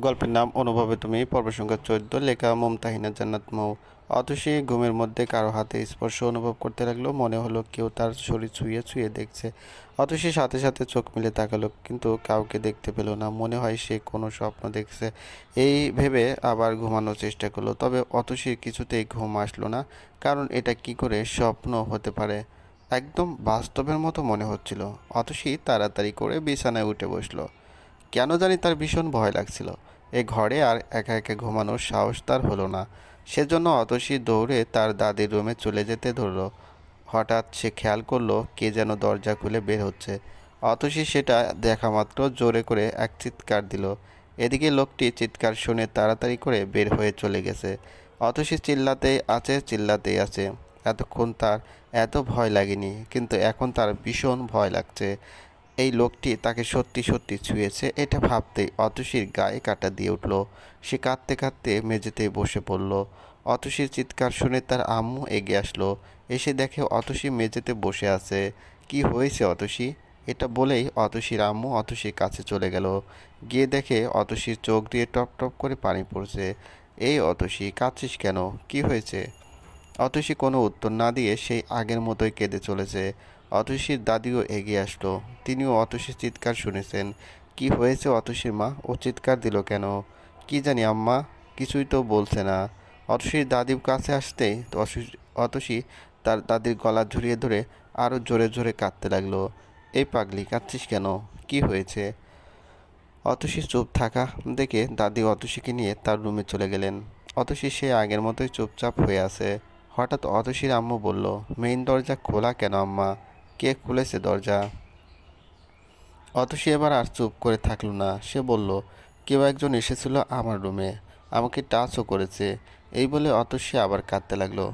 গল্পের নাম অনুভবে তুমি, পর্ব সংখ্যা চোদ্দ, লেখা মমতাহিনা জান্নাত মৌ। অতসী ঘুমের মধ্যে কারও হাতে স্পর্শ অনুভব করতে লাগল, মনে হলো কেউ তার শরীর ছুঁয়ে ছুঁয়ে দেখছে। অতসী সাথে সাথে চোখ মিলে তাকালো, কিন্তু কাউকে দেখতে পেল না, মনে হয় সে কোনো স্বপ্ন দেখছে। এই ভেবে আবার ঘুমানোর চেষ্টা করল, তবে অতসীর কিছুতেই ঘুম আসলো না, কারণ এটা কি করে স্বপ্ন হতে পারে? একদম বাস্তবের মতো মনে হচ্ছিল অতসী তাড়াতাড়ি করে বিছানায় উঠে বসল। কেন জানি তার ভীষণ ভয় লাগছিল। এ ঘরে আর একা একা ঘুমানোর সাহস তার হলো না। সেজন্য অতসী দৌড়ে তার দাদির রুমে চলে যেতে ধরলো। হঠাৎ সে খেয়াল করল, কে যেন দরজা খুলে বের হচ্ছে। অতসী সেটা দেখা মাত্র জোরে করে এক চিৎকার দিল। এদিকে লোকটি চিৎকার শুনে তাড়াতাড়ি করে বের হয়ে চলে গেছে। অতসী চিল্লাতেই আছে চিল্লাতেই আছে। এতক্ষণ তার এত ভয় লাগেনি, কিন্তু এখন তার ভীষণ ভয় লাগছে। এই লোকটি তাকে সত্যি সত্যি ছুঁয়েছে, এটা ভাবতেই অতসীর গায়ে কাটা দিয়ে উঠল। সে কাঁদতে কাঁদতে মেঝেতে বসে পড়ল। অতসীর চিৎকার শুনে তার আম্মু এগিয়ে আসলো। এসে দেখে অতসী মেঝেতে বসে আছে। কি হয়েছে অতসী? এটা বলেই অতসীর আম্মু অতসীর কাছে চলে গেল। গিয়ে দেখে অতসীর চোখ দিয়ে টপ টপ করে পানি পড়ছে। এই অতসী, কাঁদছিস কেন? কি হয়েছে? অতসী কোনো উত্তর না দিয়ে সেই আগের মতোই কেঁদে চলেছে। অতসীর দাদিও এগিয়ে আসলো। তিনিও অতসীর চিৎকার শুনেছেন। কি হয়েছে অতসীর মা? ও চিৎকার দিল কেন? কি জানি আম্মা, কিছুই তো বলছে না। অতসীর দাদির কাছে আসতেই অতসী- তার দাদির গলা ঝরিয়ে ধরে আরও জোরে জোরে কাঁদতে লাগল। এই পাগলি, কাঁদছিস কেন? কি হয়েছে? অতসী চুপ থাকা দেখে দাদি অতসীকে নিয়ে তার রুমে চলে গেলেন। অতসী সে আগের মতোই চুপচাপ হয়ে আছে। হঠাৎ অতসীর আম্মু বলল, মেইন দরজা খোলা কেন আম্মা? কে খুলেছে দরজা? অতসী এবার আর চুপ করে থাকল না। সে বলল, কেউ একজন এসেছিল আমার রুমে। আমাকে টাচও করেছে। এই বলে অতসী আবার কাঁদতে লাগল।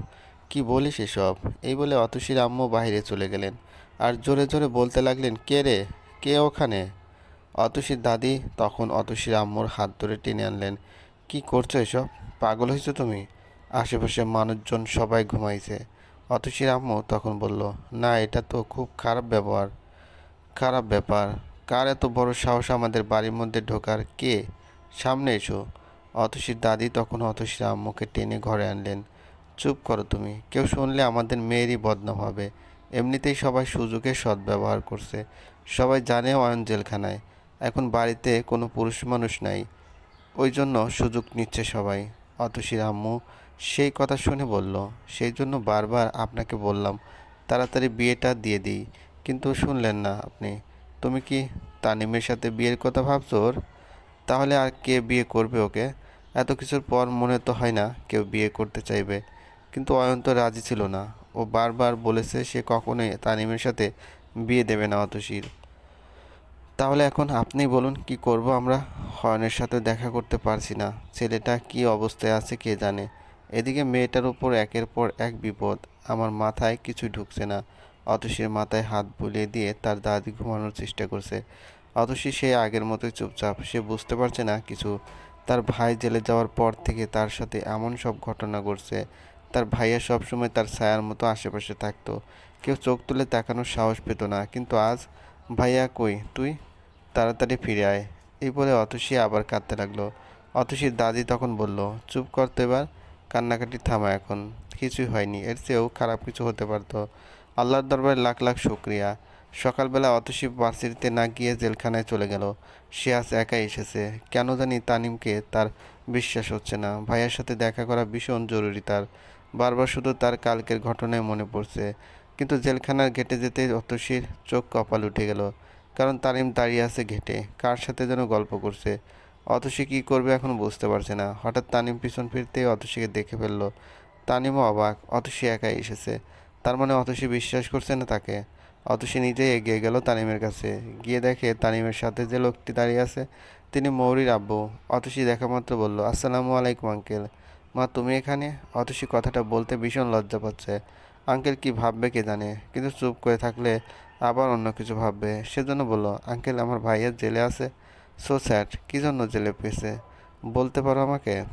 কি বলিস এসব? এই বলে অতসীর আম্মু বাইরে চলে গেলেন। আর জোরে জোরে বলতে লাগলেন, কে রে? কে ওখানে? অতসীর দাদি তখন অতসীর আম্মুর হাত ধরে টেনে আনলেন। কি করছ এসব? পাগল হয়েছো তুমি? আশেপাশে মানুষজন সবাই ঘুমাইছে। অতসীর আম্মু তখন বলল, না, এটা তো খুব খারাপ ব্যবহার। খারাপ ব্যাপার। কার এত বড় সাহস আমাদের বাড়ির মধ্যে ঢোকার? কে? সামনে এসো। অতসীর দাদি তখন অতসীর আম্মুকে টেনে ঘরে আনলেন। চুপ করো তুমি। কেউ শুনলে আমাদের মেয়েরই বদনাম হবে। এমনিতেই সবাই সুযোগের সদ্ব্যবহার করছে। সবাই জানে অয়ন জেলখানায়। এখন বাড়িতে কোনো পুরুষ মানুষ নাই। ওই জন্য সুযোগ নিচ্ছে সবাই। অতসীর আম্মু সেই কথা শুনে বলল, সেই জন্য বারবার আপনাকে বললাম, তাড়াতাড়ি বিয়েটা দিয়ে দিই। কিন্তু শুনলেন না আপনি। তুমি কি তানিমের সাথে বিয়ের কথা ভাবছ ওর? তাহলে আর কে বিয়ে করবে ওকে? এত কিছুর পর মনে তো হয় না কেউ বিয়ে করতে চাইবে। কিন্তু অয়ন তো রাজি ছিল না। ও বারবার বলেছে সে কখনোই তানিমের সাথে বিয়ে দেবে না অতসীর। তাহলে এখন আপনি বলুন, কি করব আমরা? হয়নের সাথে দেখা করতে পারছি না। ছেলেটা কি অবস্থায় আছে কে জানে? এদিকে মেয়েটার উপর একের পর এক বিপদ। আমার মাথায় কিছু ঢুকছে না। অতসীর মাথায় হাত বুলিয়ে দিয়ে তার দাদি ঘুমানোর চেষ্টা করছে। অতসী সে আগের মতোই চুপচাপ। সে বুঝতে পারছে না কিছু। তার ভাই জেলে যাওয়ার পর থেকে তার সাথে এমন সব ঘটনা ঘটছে। তার ভাইয়া সবসময় তার ছায়ার মতো আশেপাশে থাকতো। কেউ চোখ তুলে তাকানোর সাহস পেত না। কিন্তু আজ ভাইয়া কই তুই? তাড়াতাড়ি ফিরে আয়। এই বলে অতসী আবার কাঁদতে লাগল। অতসীর দাদি তখন বলল, চুপ করতে এবার। কান্নাকাটি থামা এখন। কিছুই হয়নি। এর চেয়েও খারাপ কিছু হতে পারতো। আল্লাহর দরবারে লাখ লাখ শুক্রিয়া। সকালবেলা অতসী ভার্সিটিতে না গিয়ে জেলখানায় চলে গেল। সে আজ একাই এসেছে। কেন জানি তানিমকে তার বিশ্বাস হচ্ছে না। ভাইয়ের সাথে দেখা করা ভীষণ জরুরি তার। বারবার শুধু তার কালকের ঘটনায় মনে পড়ছে। কিন্তু জেলখানার গেটে যেতে অতসীর চোখ কপাল উঠে গেল। কারণ তানিম দাঁড়িয়ে আছে ঘেটে কার সাথে যেন গল্প করছে। অতসী কী করবে এখন বুঝতে পারছে না। হঠাৎ তানিম পিছন ফিরতেই অতসীকে দেখে ফেলল। তানিমও অবাক, অতসী একাই এসেছে। তার মানে অতসী বিশ্বাস করছে না তাকে? অতসী নিজেই এগিয়ে গেল তানিমের কাছে। গিয়ে দেখে তানিমের সাথে যে লোকটি দাঁড়িয়ে আছে, তিনি মৌরির আব্বু। অতসী দেখা মাত্র বলল, আসসালামু আলাইকুম, আঙ্কেল। মা, তুমি এখানে? অতসী কথাটা বলতে ভীষণ লজ্জা পাচ্ছে। আঙ্কেল কি ভাববে কে জানে, কিন্তু চুপ করে থাকলে আবার অন্য কিছু ভাববে। সেজন্য বলল, আঙ্কেল, আমার ভাইয়ের জেলে আছে। সো স্যাড কী জন্য জেলে পেয়েছে বলতে পারো আমাকে?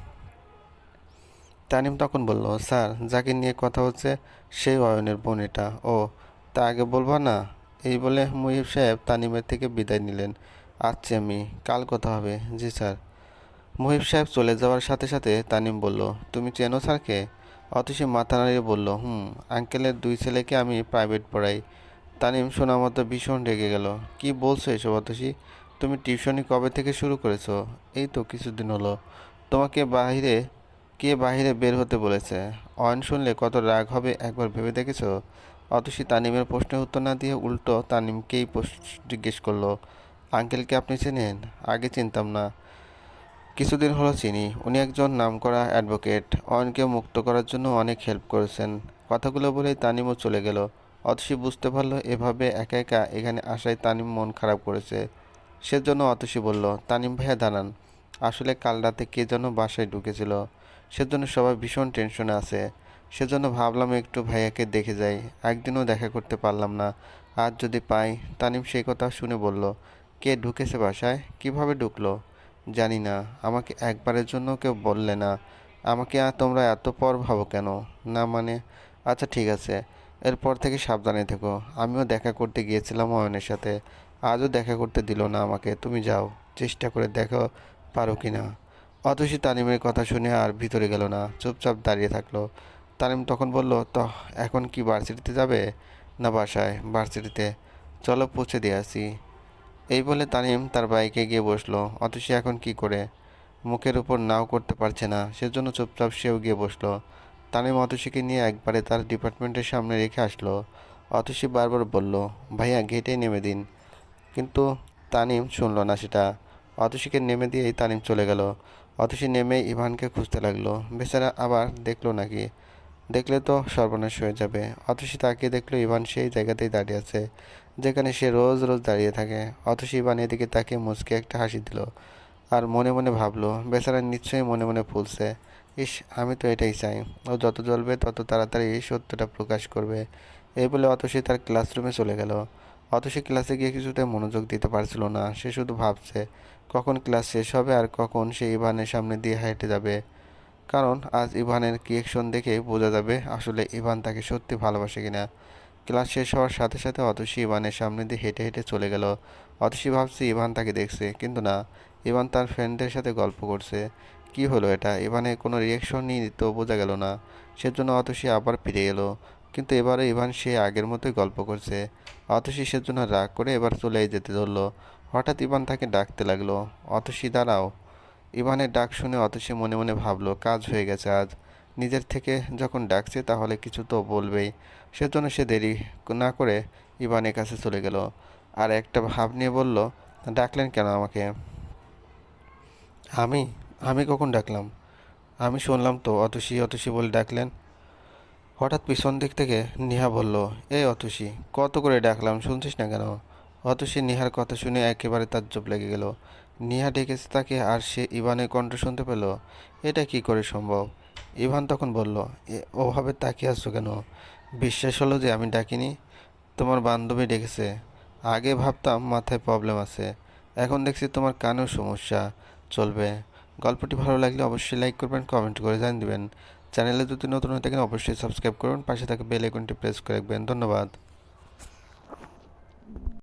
তানিম তখন বলল, স্যার, যাকে নিয়ে কথা হচ্ছে, সেই অয়নের বোন এটা। ও, তা আগে বলবা না? এই বলে মুহিব সাহেব তানিমের থেকে বিদায় নিলেন। আচ্ছা আমি কাল কথা হবে। জি, স্যার। মুহিব সাহেব চলে যাওয়ার সাথে সাথে তানিম বলল, তুমি চেনো স্যারকে? অতসী মাথা নাড়িয়ে বলল, হুম, আঙ্কেলের দুই ছেলেকে আমি প্রাইভেট পড়াই। তানিম শোনা মতো ভীষণ রেগে গেল। কি বলছো এসব অতসী তুমি টিউশনি কবে থেকে শুরু করেছ? এই তো কিছুদিন হলো। তোমাকে বাইরে কে বাইরে বের হতে বলেছে? অয়ন শুনলে কত রাগ হবে একবার ভেবে দেখেছ? অতসী তানিমের প্রশ্নের উত্তর না দিয়ে উল্টো তানিমকেই জিজ্ঞেস করল, আঙ্কেলকে আপনি চেনেন? আগে চিনতাম না। কিছুদিন হলো চিনি। উনি একজন নামকরা অ্যাডভোকেট। অয়নকে মুক্ত করার জন্য অনেক হেল্প করেছেন। কথাগুলো বলেই তানিমও চলে গেল। অতসী বুঝতে পারল, এভাবে একা একা এখানে আসায় তানিম মন খারাপ করেছে। সেজন্য অতসী বলল, তানিম ভাইয়া, দাঁড়ান। আসলে কাল রাতে কে যেন বাসায় ঢুকেছিল। সেজন্য সবাই ভীষণ টেনশনে আছে। সেজন্য ভাবলাম একটু ভাইয়াকে দেখে যাই। একদিনও দেখা করতে পারলাম না। আজ যদি পাই। তানিম সেই কথা শুনে বলল, কে ঢুকেছে বাসায়? কীভাবে ঢুকলো? জানি না। আমাকে একবারের জন্য কেউ বললে না। আমাকে আর তোমরা এত পর ভাবো কেন? না মানে? আচ্ছা ঠিক আছে। এরপর থেকে সাবধানে থেকো। আমিও দেখা করতে গিয়েছিলাম অয়নের সাথে। আজও দেখা করতে দিল না আমাকে। তুমি যাও, চেষ্টা করে দেখো পারো কি না অতসী তানিমের কথা শুনে আর ভিতরে গেল না, চুপচাপ দাঁড়িয়ে থাকল। তানিম তখন বলল, তো এখন কি ভার্সিটিতে যাবে? না বাসায় ভার্সিটিতে চলো পৌঁছে দিয়ে আসি। এই বলে তানিম তার বাইকে গিয়ে বসল অতসী এখন কি করে? মুখের উপর নাও করতে পারছে না, সেজন্য চুপচাপ সেও গিয়ে বসল। তানিম অতসীকে নিয়ে একবারে তার ডিপার্টমেন্টের সামনে রেখে আসলো। অতসী বারবার বলল, ভাইয়া গেটে নেমে দিন। কিন্তু তানিম শুনলো না সেটা। অতসীকে নেমে দিয়েই তানিম চলে গেল। অতসী নেমে ইভানকে খুঁজতে লাগল। বেচারা আবার দেখল নাকি। দেখলে তো সর্বনাশ হয়ে যাবে। অতসী তাকিয়ে দেখল ইভান সেই জায়গাতেই দাঁড়িয়ে আছে, যেখানে সে রোজ রোজ দাঁড়িয়ে থাকে। অতসী ইভান এদিকে তাকে মুচকে একটা হাসি দিল আর মনে মনে ভাবলো, বেচারা নিশ্চয়ই মনে মনে ফুলছে ইস, আমি তো এটাই চাই। ও যত জ্বলবে তত তাড়াতাড়ি সত্যটা প্রকাশ করবে। এই বলে অতসী তার ক্লাসরুমে চলে গেল। অতসী ক্লাসে গিয়ে কিছুতে মনোযোগ দিতে পারছিল না। সে শুধু ভাবছে, কখন ক্লাস শেষ হবে আর কখন সে ইভানের সামনে দিয়ে হেঁটে যাবে? কারণ আজ ইভানের রিয়েকশন দেখে বোঝা যাবে আসলে ইভান তাকে সত্যি ভালোবাসে কিনা। ক্লাস শেষ হওয়ার সাথে সাথে অতসী ইভানের সামনে দিয়ে হেঁটে হেঁটে চলে গেল। অতসী ভাবছে ইভান তাকে দেখছে, কিন্তু না, ইভান তার ফ্রেন্ডদের সাথে গল্প করছে। কি হলো এটা? ইভানের কোনো রিয়েকশনই তো বোঝা গেল না। সেজন্য অতসী আবার ফিরে এলো। কিন্তু এবারে ইভান সে আগের মতোই গল্প করছে। অতসী সেজন্য রাগ করে এবার চলে যেতে ধরলো। হঠাৎ ইভান তাকে ডাকতে লাগল, অতসী, দাঁড়াও। ইভানের ডাক শুনে অতসী মনে মনে ভাবলো, কাজ হয়ে গেছে আজ। নিজের থেকে যখন ডাকছে তাহলে কিছু তো বলবেই। সেজন্য সে দেরি না করে ইভানের কাছে চলে গেল আর একটা ভাব নিয়ে বলল, ডাকলেন কেন আমাকে? আমি? আমি কখন ডাকলাম? আমি শুনলাম তো, অতসী অতসী বলে ডাকলেন। হঠাৎ পিছন দিক থেকে নেহা বলল এই অতসী কত করে ডাকলাম শুনছিস না কেন? অতসী নেহার কথা শুনে একেবারে তাজ্জব লেগে গেল। নেহা ডেকেছে তাকে আর সে ইভানের কণ্ঠ শুনতে পেল। এটা কি করে সম্ভব? ইভান তখন বলল "এ, ওভাবে তাকিয়ে আসছো কেন? বিশ্বাস হলো যে আমি ডাকিনি। তোমার বান্ধবী ডেকেছে। আগে ভাবতাম মাথায় প্রবলেম আছে। এখন দেখছি তোমার কানেও সমস্যা। চলবে। গল্পটি ভালো লাগলে অবশ্যই লাইক করবেন কমেন্ট করে জানিয়ে দেবেন। চ্যানেলে যদি নতুন হয়ে থাকেন অবশ্যই সাবস্ক্রাইব করুন, পাশে থাকা বেল আইকনটি প্রেস করে রাখবেন। ধন্যবাদ।